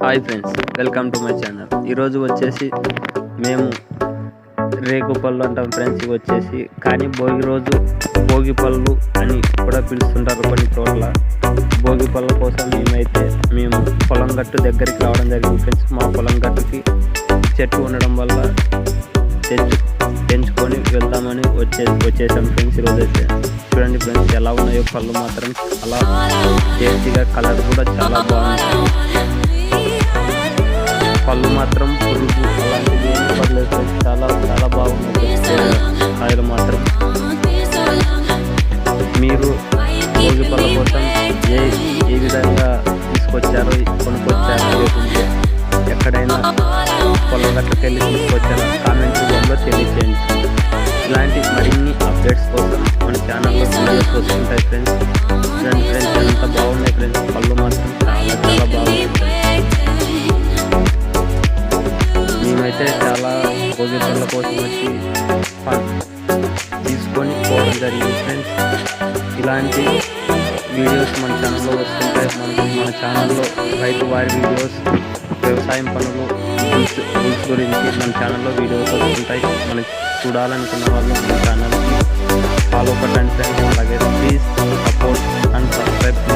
Hi friends welcome to my channel ఈరోజు వచ్చేసి మేము రేగు పళ్ళు అంటాం ఫ్రెండ్స్ ఇవి వచ్చేసి కానీ భోగి రోజు భోగి పళ్ళు అని కూడా పిలుస్తుంటారు కొన్ని చోట్ల. భోగి పళ్ళ కోసం మేమైతే మేము పొలం గట్టు దగ్గరికి రావడం జరిగింది ఫ్రెండ్స్ మా పొలం గట్టుకి చెట్టు ఉండడం వల్ల తెచ్చు పెంచుకొని వెళ్దామని వచ్చే వచ్చేసాం ఫ్రెండ్స్ ఈరోజు అయితే. చూడండి ఫ్రెండ్స్ ఎలా ఉన్నాయో పళ్ళు మాత్రం. చాలా టేస్టీగా కలర్ కూడా చాలా బాగుంది. పళ్ళు మాత్రం పురుగు అలాంటివి ఏం పర్లేదు ఫ్రెండ్స్. చాలా చాలా బాగుంది. కాయలు మాత్రం. మీరు భోగి పళ్ళ కోసం ఏ ఏ విధంగా తీసుకొచ్చారో కొనుక్కొచ్చారో లేకుంటే ఎక్కడైనా పొలం గట్లకి వెళ్ళి తీసుకొచ్చారో కామెంట్ రూపంలో తెలియజేయండి ఇలాంటి మరిన్ని అప్డేట్స్ కోసం మన ఛానల్లో వీడియోస్ వస్తుంటాయి ఫ్రెండ్స్ ఫ్రెండ్స్ భోగి కోసం వచ్చి తీసుకొని పోవడం జరిగింది ఫ్రెండ్స్ ఇలాంటి వీడియోస్ మన ఛానల్లో వస్తుంటాయి మనకు మన ఛానల్లో రైతు వారి వీడియోస్ వ్యవసాయం పనులు రూల్స్ రూల్స్ గురించి మన ఛానల్లో వీడియోస్ వస్తుంటాయి. మనకి చూడాలనుకున్న వాళ్ళు మన ఛానల్కి ఫాలో కొట్టండి ఫ్రెండ్స్ అలాగే ప్లీజ్